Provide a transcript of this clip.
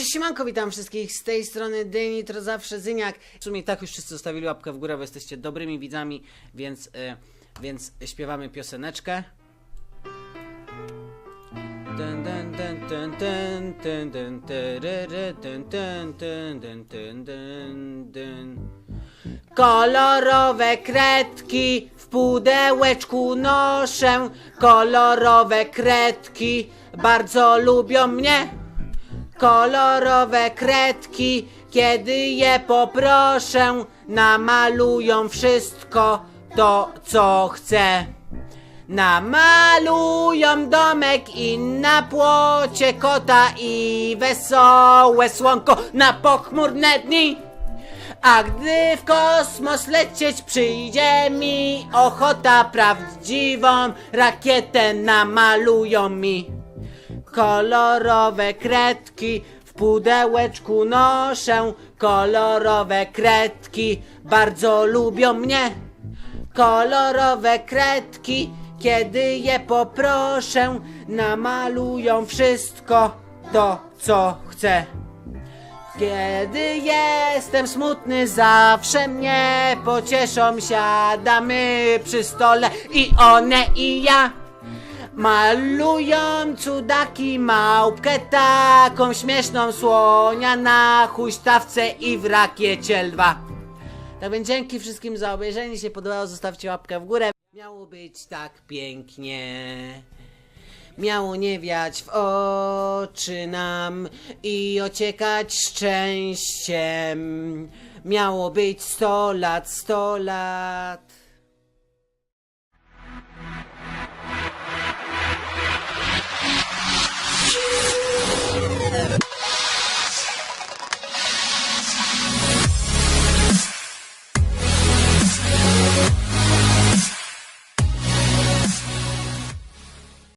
Cześć siemanko, witam wszystkich z tej strony Dynitro, zawsze Zyniak. W sumie tak już wszyscy zostawili łapkę w górę, bo jesteście dobrymi widzami, więc, y, więc śpiewamy pioseneczkę. Kolorowe kredki w pudełeczku noszę. Kolorowe kredki bardzo lubią mnie. Kolorowe kredki, kiedy je poproszę, namalują wszystko to, co chcę. Namalują domek i na płocie kota i wesołe słonko na pochmurne dni. A gdy w kosmos lecieć przyjdzie mi ochota, prawdziwą rakietę namalują mi. Kolorowe kredki w pudełeczku noszę. Kolorowe kredki bardzo lubią mnie. Kolorowe kredki, kiedy je poproszę, namalują wszystko to, co chcę. Kiedy jestem smutny, zawsze mnie pocieszą. Siadamy przy stole i one i ja. Malują cudaki małpkę taką śmieszną słonia na huśtawce i w rakiecie lwa. Tak więc dzięki wszystkim za obejrzenie. Jeśli się podobało, zostawcie łapkę w górę. Miało być tak pięknie. Miało nie wiać w oczy nam i ociekać szczęściem. Miało być sto lat, sto lat.